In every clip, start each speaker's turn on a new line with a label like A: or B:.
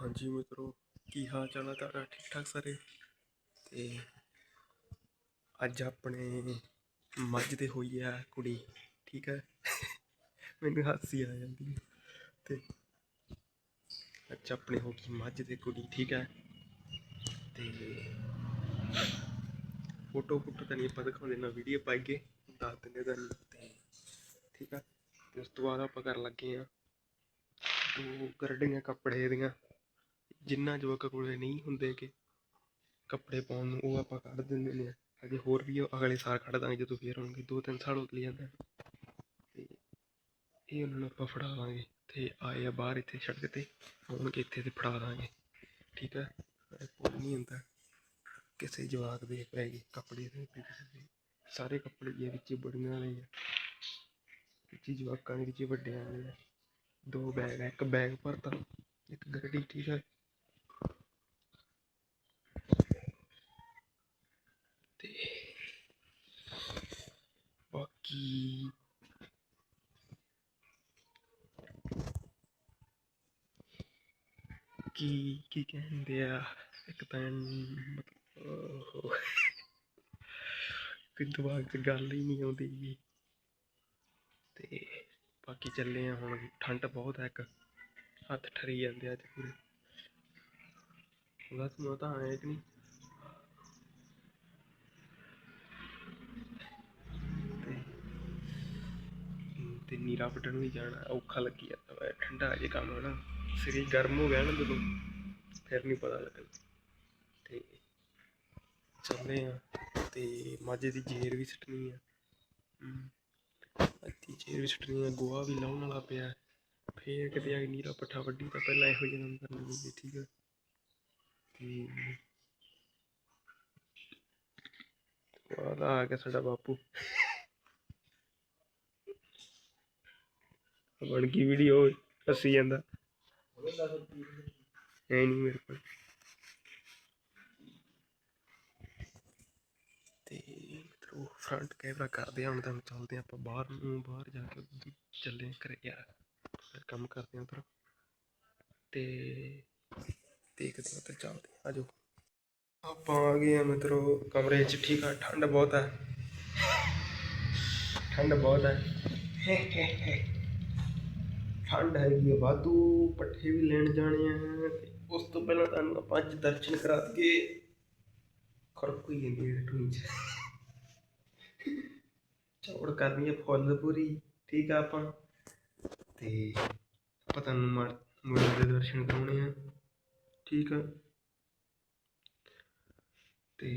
A: ਹਾਂਜੀ ਮਿੱਤਰੋ, ਕੀ ਹਾਲ ਚਾਲ ਹੈ ਤੁਹਾਡਾ? ਠੀਕ ਠਾਕ ਸਾਰੇ? ਤੇ ਅੱਜ ਆਪਣੇ ਮੱਝ ਤੇ ਹੋਈ ਆ ਕੁੜੀ, ਠੀਕ ਹੈ ਮੈਨੂੰ ਹਾਸੀ ਆ ਜਾਂਦੀ ਹੈ ਤੇ ਅੱਜ ਆਪਣੇ ਹੋ ਗਈ ਮੱਝ ਤੇ ਕੁੜੀ, ਠੀਕ ਹੈ ਤੇ ਫੋਟੋ ਫੋਟੋ ਤਾਂ ਨਹੀਂ ਆਪਾਂ ਦਿਖਾਉਂਦੇ, ਨਾ ਵੀਡੀਓ ਪਾਈਏ, ਦੱਸ ਦਿੰਦੇ ਤੁਹਾਨੂੰ, ਤੇ ਠੀਕ ਹੈ ਤੇ ਉਸ ਤੋਂ ਬਾਅਦ ਆਪਾਂ ਕਰਨ ਲੱਗੇ ਆ ਦੋ ਗਰਡੀਆਂ ਕੱਪੜੇ ਦੀਆਂ ਜਿੰਨਾ ਜਵਾਕਾਂ ਕੋਲੇ ਨਹੀਂ ਹੁੰਦੇ ਕਿ ਕੱਪੜੇ ਪਾਉਣ ਨੂੰ, ਉਹ ਆਪਾਂ ਕੱਢ ਦਿੰਦੇ ਨੇ। ਅਜੇ ਹੋਰ ਵੀ ਉਹ ਅਗਲੇ ਸਾਲ ਕੱਢ ਦਾਂਗੇ, ਜਦੋਂ ਫੇਰ ਹੋਣਗੇ ਦੋ ਤਿੰਨ ਸਾਲ ਹੋ ਗਏ ਜਾਂਦਾ ਤੇ ਇਹ ਉਹਨਾਂ ਨੂੰ ਆਪਾਂ ਫੜਾ ਦਾਂਗੇ। ਤੇ ਆਏ ਆ ਬਾਹਰ, ਇੱਥੇ ਛੱਡ ਦਿੱਤੇ ਆਉਣਗੇ ਇੱਥੇ ਤੇ ਫੜਾ ਦਾਂਗੇ। ਠੀਕ ਹੈ? ਕੋਈ ਨਹੀਂ ਹੁੰਦਾ। ਕਿਸੇ ਜਵਾਕ ਦੇ ਪੈ ਗਏ ਕੱਪੜੇ ਦੇ ਸਾਰੇ ਕੱਪੜੇ ਇਹ ਵਿੱਚ ਬੜੀਆਂ ਵਾਲੇ ਆ। ਵਿੱਚ ਜਵਾਕਾਂ ਦੇ, ਵਿੱਚ ਵੱਡਿਆਂ ਵਾਲੇ ਆ। ਦੋ ਬੈਗ ਆ, ਇੱਕ ਬੈਗ ਭਰਤਾ, ਇੱਕ ਗੱਡੀ, ਠੀਕ ਹੈ ਤੇ ਬਾਕੀ ਕੀ ਕੀ ਕਹਿੰਦੇ ਆ? ਇੱਕ ਤਾਂ ਮਤਲਬ ਦਿਮਾਗ 'ਚ ਗੱਲ ਹੀ ਨਹੀਂ ਆਉਂਦੀ। ਤੇ ਬਾਕੀ ਚੱਲੇ ਆ ਹੁਣ, ਠੰਡ ਬਹੁਤ ਹੈ ਇੱਕ। ਹੱਥ ਠਰੀ ਜਾਂਦੇ ਅੱਜ ਪੂਰੇ। ਉਹਦਾ ਸਮੂਹ ਤਾਂ ਆਇਆ ਕਿ ਨਹੀਂ। ਤੇ ਨੀਰਾ ਪੱਟਣ ਵੀ ਜਾਣਾ ਔਖਾ ਲੱਗੀ ਜਾਂਦਾ ਵਾ ਠੰਡਾ ਅਜੇ ਕੰਮ ਹੈ ਨਾ ਸਰੀਰ ਗਰਮ ਹੋ ਗਿਆ ਨਾ ਜਦੋਂ ਫਿਰ ਨਹੀਂ ਪਤਾ ਲੱਗਦਾ। ਤੇ ਚੱਲੇ ਆ ਤੇ ਮਾਝੇ ਦੀ ਜੇਰ ਵੀ ਸੱਟਣੀ ਆ। ਹਮ, ਜੇਰ ਵੀ ਸੱਟਣੀ ਆ ਗੋਹਾ ਵੀ ਲਾਉਣ ਵਾਲਾ ਪਿਆ। ਫੇਰ ਕਿਤੇ ਆ ਨੀਰਾ ਪੱਠਾ ਵੱਢੀ ਤਾਂ ਪਹਿਲਾਂ ਇਹੋ ਜਿਹਾ ਕੰਮ ਕਰਨੇ ਪੈਂਦੇ ਠੀਕ ਆ। ਤੇ ਵਾਲਾ ਆ ਗਿਆ ਸਾਡਾ ਬਾਪੂ। ਬਣ ਗਈ ਵੀਡੀਓ ਹੱਸੀ ਜਾਂਦਾ। ਐ ਨਹੀਂ ਮੇਰੇ ਕੋਲ। ਤੇ ਮਿੱਤਰੋ ਫਰੰਟ ਕੈਮਰਾ ਕਰਦੇ ਆ ਹੁਣ ਤੁਹਾਨੂੰ ਚੱਲਦੇ ਆਪਾਂ ਬਾਹਰ ਨੂੰ ਬਾਹਰ ਜਾ ਕੇ ਚੱਲੇ ਘਰੇ ਯਾਰ। ਫਿਰ ਕੰਮ ਕਰਦੇ ਆ ਉਧਰ। ਤੇ ਦੇਖਦੇ ਆ ਉੱਧਰ ਚੱਲਦੇ ਆ। ਆਜੋ। ਆਪਾਂ ਆ ਗਏ ਆ ਮਿੱਤਰੋ ਕਮਰੇ 'ਚ ਠੀਕ ਆ ਠੰਡ ਬਹੁਤ ਹੈ ਠੰਡ ਬਹੁਤ ਹੈ। ਠੰਡ ਹੈਗੀ ਹੈ ਵਾਧੂ ਪੱਠੇ ਵੀ ਲੈਣ ਜਾਣੇ ਆ। ਤੇ ਉਸ ਤੋਂ ਪਹਿਲਾਂ ਤੁਹਾਨੂੰ ਆਪਾਂ ਅੱਜ ਦਰਸ਼ਨ ਕਰਾ ਦਈਏ। ਖੜਕ ਹੋਈ ਜਾਂਦੀ ਹੈ ਟੂਈ ਚ ਚੌੜ ਕਰਨੀ ਹੈ ਫੁੱਲ ਪੂਰੀ, ਠੀਕ ਆ ਆਪਾਂ? ਤੇ ਆਪਾਂ ਤੁਹਾਨੂੰ ਮਾ, ਮੁੰਡੇ ਦੇ ਦਰਸ਼ਨ ਕਰਾਉਣੇ ਆ, ਠੀਕ ਆ? ਤੇ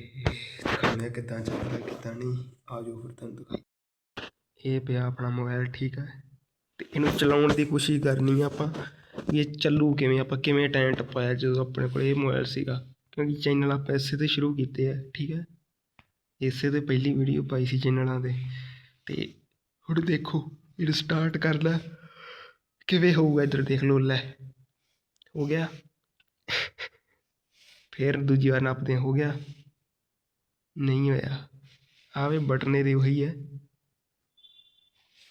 A: ਦਿਖਾਉਂਦੇ ਆ ਕਿੱਦਾਂ ਚੱਲਦਾ, ਕਿੱਦਾਂ ਨਹੀਂ। ਆ ਫਿਰ ਤੁਹਾਨੂੰ ਦਿਖਾਈ ਇਹ ਪਿਆ ਆਪਣਾ ਮੋਬਾਈਲ ਠੀਕ ਹੈ ਇਹਨੂੰ ਚਲਾਉਣ ਦੀ ਕੋਸ਼ਿਸ਼ ਕਰਨੀ ਆ ਆਪਾਂ ਵੀ ਇਹ ਚੱਲੂ ਕਿਵੇਂ, ਆਪਾਂ ਕਿਵੇਂ ਟਾਈਮ ਟਪਾਇਆ ਜਦੋਂ ਆਪਣੇ ਕੋਲ ਇਹ ਮੋਬਾਈਲ ਸੀਗਾ। ਕਿਉਂਕਿ ਚੈਨਲ ਆਪਾਂ ਇਸੇ ਤੇ ਸ਼ੁਰੂ ਕੀਤੇ ਆ, ਠੀਕ ਹੈ ਇਸੇ ਤੇ ਪਹਿਲੀ ਵੀਡੀਓ ਪਾਈ ਸੀ ਚੈਨਲਾਂ ਦੇ। ਤੇ ਹੁਣ ਦੇਖੋ ਇਹ ਸਟਾਰਟ ਕਰਦਾ ਕਿਵੇਂ ਹੋਊਗਾ ਇੱਧਰ ਦੇਖ ਲਓ, ਲੈ, ਹੋ ਗਿਆ। ਫਿਰ ਦੂਜੀ ਵਾਰ ਨਾਪਦੇ ਹੋ ਗਿਆ। ਨਹੀਂ ਹੋਇਆ। ਆਵੇ ਬਟਨੇ ਦੇ ਉਹੀ ਹੈ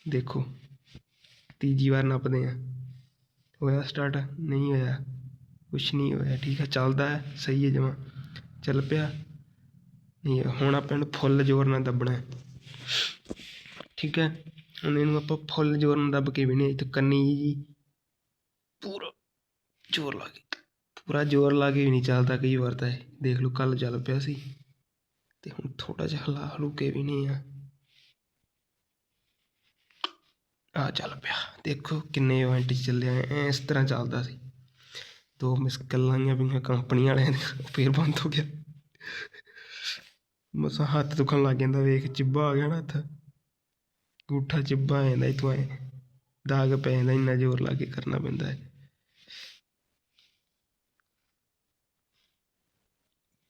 A: ਦੇਖੋ। ਤੀਜੀ ਵਾਰ ਨੱਪਦੇ ਹਾਂ। ਹੋਇਆ ਸਟਾਰਟ ਨਹੀਂ ਹੋਇਆ। ਕੁਛ ਨਹੀਂ ਹੋਇਆ। ਠੀਕ ਹੈ ਚੱਲਦਾ ਹੈ, ਸਹੀ ਹੈ ਜਮਾ। ਚੱਲ ਪਿਆ। ਨਹੀਂ, ਹੁਣ ਆਪਾਂ ਇਹਨੂੰ ਫੁੱਲ ਜ਼ੋਰ ਨਾਲ ਦੱਬਣਾ ਠੀਕ ਹੈ? ਹੁਣ ਇਹਨੂੰ ਆਪਾਂ ਫੁੱਲ ਜ਼ੋਰ ਨਾਲ ਦੱਬ ਕੇ ਵੀ ਨਹੀਂ ਤੇ ਕੰਨੀ ਜੀ ਪੂਰਾ ਜ਼ੋਰ ਲਾ ਕੇ। ਪੂਰਾ ਜ਼ੋਰ ਲਾ ਕੇ ਵੀ ਨਹੀਂ ਚੱਲਦਾ ਕਈ ਵਾਰ ਤਾਂ ਇਹ। ਦੇਖ ਲਓ ਕੱਲ ਚੱਲ ਪਿਆ ਸੀ। ਤੇ ਹੁਣ ਥੋੜਾ ਜਿਹਾ ਹਲਾ ਹਲੂ ਕੇ ਵੀ ਨਹੀਂ ਆ। ਆ ਚੱਲ ਪਿਆ। ਦੇਖੋ ਕਿੰਨੇ ਇਵੈਂਟ ਚੱਲਿਆ ਐ ਇਸ ਤਰ੍ਹਾਂ ਚੱਲਦਾ ਸੀ। ਦੋ ਮਿਸ ਲਾਈਆਂ ਪਈਆਂ ਕੰਪਨੀ ਵਾਲਿਆਂ ਦੀਆਂ ਫੇਰ ਬੰਦ ਹੋ ਗਿਆ। ਮਸਾਂ ਹੱਥ ਦੁਖਣ ਲੱਗ ਜਾਂਦਾ, ਵੇਖ ਚਿੱਬਾ ਆ ਗਿਆ ਨਾ ਹੱਥ ਗੂਠਾ ਚਿੱਬਾ ਆ ਜਾਂਦਾ ਇਤੋਂ ਐ। ਦਾਗ ਪੈ ਜਾਂਦਾ, ਇੰਨਾ ਜ਼ੋਰ ਲਾ ਕੇ ਕਰਨਾ ਪੈਂਦਾ ਹੈ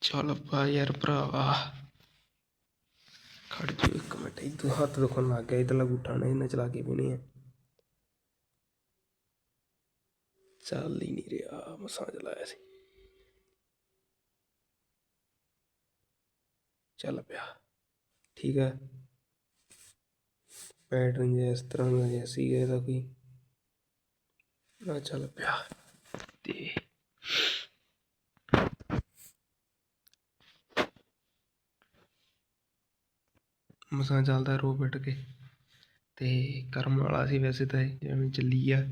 A: ਚੱਲ ਪਾ ਯਾਰ ਭਰਾਵਾ। ਖੜ ਜਾ ਇੱਕ ਮਿੰਟ ਇਦੋਂ ਹੱਥ ਦੁਖਣ ਲੱਗ ਗਿਆ ਇਧਰਲਾ ਗੂਠਾ ਨੇ ਇਹਨਾਂ ਚਲਾ ਕੇ ਪੀਣੇ ਆ। ਚੱਲ ਹੀ ਨਹੀਂ ਰਿਹਾ, ਮਸਾਂ ਚਲਾਇਆ ਸੀ। ਚੱਲ ਪਿਆ, ਠੀਕ ਹੈ ਪੈਟਰਨ ਜਿਹਾ ਇਸ ਤਰ੍ਹਾਂ ਦਾ ਜਿਹਾ ਸੀਗਾ ਇਹਦਾ ਕੋਈ। ਨਾ ਚੱਲ ਪਿਆ, ਤੇ ਮਸਾਂ ਚੱਲਦਾ ਰੋ ਬਿਟ ਕੇ। ਅਤੇ ਕਰਮ ਵਾਲਾ ਸੀ ਵੈਸੇ ਤਾਂ ਇਹ, ਜਿਵੇਂ ਚੱਲੀ ਆ।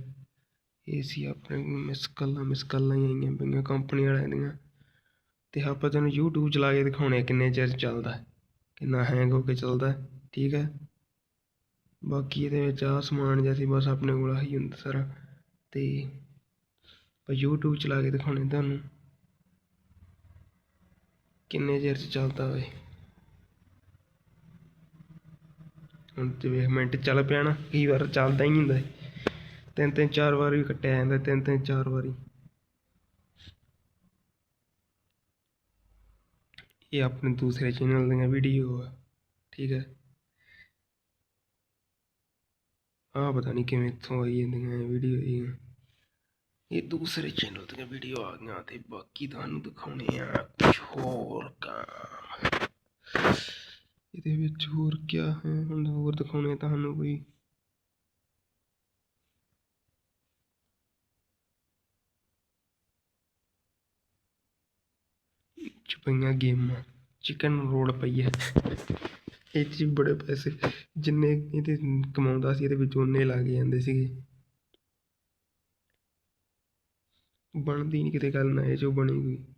A: ਇਹ ਸੀ ਆਪਣੇ ਮਿਸ ਕਾਲਾਂ ਮਿਸ ਕਾਲਾਂ ਹੀ ਆਈਆਂ ਪਈਆਂ ਕੰਪਨੀ ਵਾਲਿਆਂ ਦੀਆਂ। ਅਤੇ ਆਪਾਂ ਤੁਹਾਨੂੰ ਯੂਟਿਊਬ ਚਲਾ ਕੇ ਦਿਖਾਉਣੇ ਆ ਕਿੰਨੇ ਚਿਰ ਚੱਲਦਾ, ਕਿੰਨਾ ਹੈਂਗ ਹੋ ਕੇ ਚੱਲਦਾ, ਠੀਕ ਹੈ ਬਾਕੀ ਇਹਦੇ ਵਿੱਚ ਆ ਸਮਾਨ ਜਿਹਾ ਸੀ, ਬਸ ਆਪਣੇ ਕੋਲ ਆਹੀ ਹੁੰਦਾ ਸਾਰਾ। ਤੇ ਆਪਾਂ YouTube ਚਲਾ ਕੇ ਦਿਖਾਉਣੇ ਤੁਹਾਨੂੰ। ਕਿੰਨੇ ਚਿਰ 'ਚ ਚੱਲਦਾ ਓਏ। ਹੁਣ ਤੇ ਮਿੰਟ ਚੱਲ ਪਿਆ ਨਾ, ਕਈ ਵਾਰ ਚੱਲਦਾ ਹੀ ਨਹੀਂ ਹੁੰਦਾ ਤਿੰਨ ਤਿੰਨ ਚਾਰ ਵਾਰ ਵੀ ਕੱਟਿਆ ਜਾਂਦਾ, ਤਿੰਨ ਤਿੰਨ ਚਾਰ ਵਾਰੀ। ਇਹ ਆਪਣੇ ਦੂਸਰੇ ਚੈਨਲ ਦੀਆਂ ਵੀਡੀਓ ਆ, ਠੀਕ ਹੈ ਆ ਪਤਾ ਨਹੀਂ ਕਿਵੇਂ ਇੱਥੋਂ ਆਈ ਜਾਂਦੀਆਂ ਵੀਡੀਓ ਇਹ ਇਹ ਦੂਸਰੇ ਚੈਨਲ ਦੀਆਂ ਵੀਡੀਓ ਆ ਗਈਆਂ ਤੇ ਬਾਕੀ ਤੁਹਾਨੂੰ ਦਿਖਾਉਣੇ ਆ ਕੁਝ ਹੋਰ ਕੰਮ। ਇਹਦੇ ਵਿੱਚ ਹੋਰ ਕਿਆ ਹੈ? ਹੁਣ ਹੋਰ ਦਿਖਾਉਣੇ ਤੁਹਾਨੂੰ ਕੋਈ। ਚ ਪਈਆਂ ਗੇਮਾਂ। ਚਿਕਨ ਰੋਲ ਪਈ ਹੈ। ਇਹ 'ਚ ਬੜੇ ਪੈਸੇ ਜਿੰਨੇ ਇਹਦੇ ਕਮਾਉਂਦਾ ਸੀ, ਇਹਦੇ ਵਿੱਚ ਉਹਨੇ ਲੱਗ ਜਾਂਦੇ ਸੀਗੇ। ਬਣਦੀ ਨਹੀਂ ਕਿਤੇ ਗੱਲ ਨਾ ਇਹ ਚੋਂ ਬਣੀ ਕੋਈ।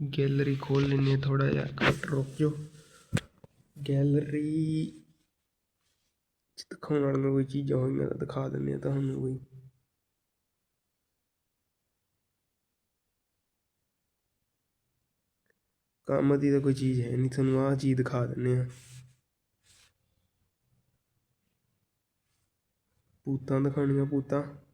A: ਗੈਲਰੀ ਖੋਲ ਲੈਂਦੇ ਥੋੜਾ ਜਿਹਾ ਘੱਟ ਰੋਕਿਓ ਗੈਲਰੀ ਦਿਖਾਉਣ ਵਾਲੀਆਂ ਕੋਈ ਚੀਜ਼ਾਂ ਹੋਈਆਂ ਤਾਂ ਦਿਖਾ ਦਿੰਦੇ ਆ ਤੁਹਾਨੂੰ ਕੋਈ। ਕੰਮ ਦੀ ਤਾਂ ਕੋਈ ਚੀਜ਼ ਹੈ ਨਹੀਂ, ਤੁਹਾਨੂੰ ਆਹ ਚੀਜ਼ ਦਿਖਾ ਦਿੰਦੇ ਆ ਭੂਤਾਂ ਦਿਖਾਉਣੀਆਂ, ਭੂਤਾਂ।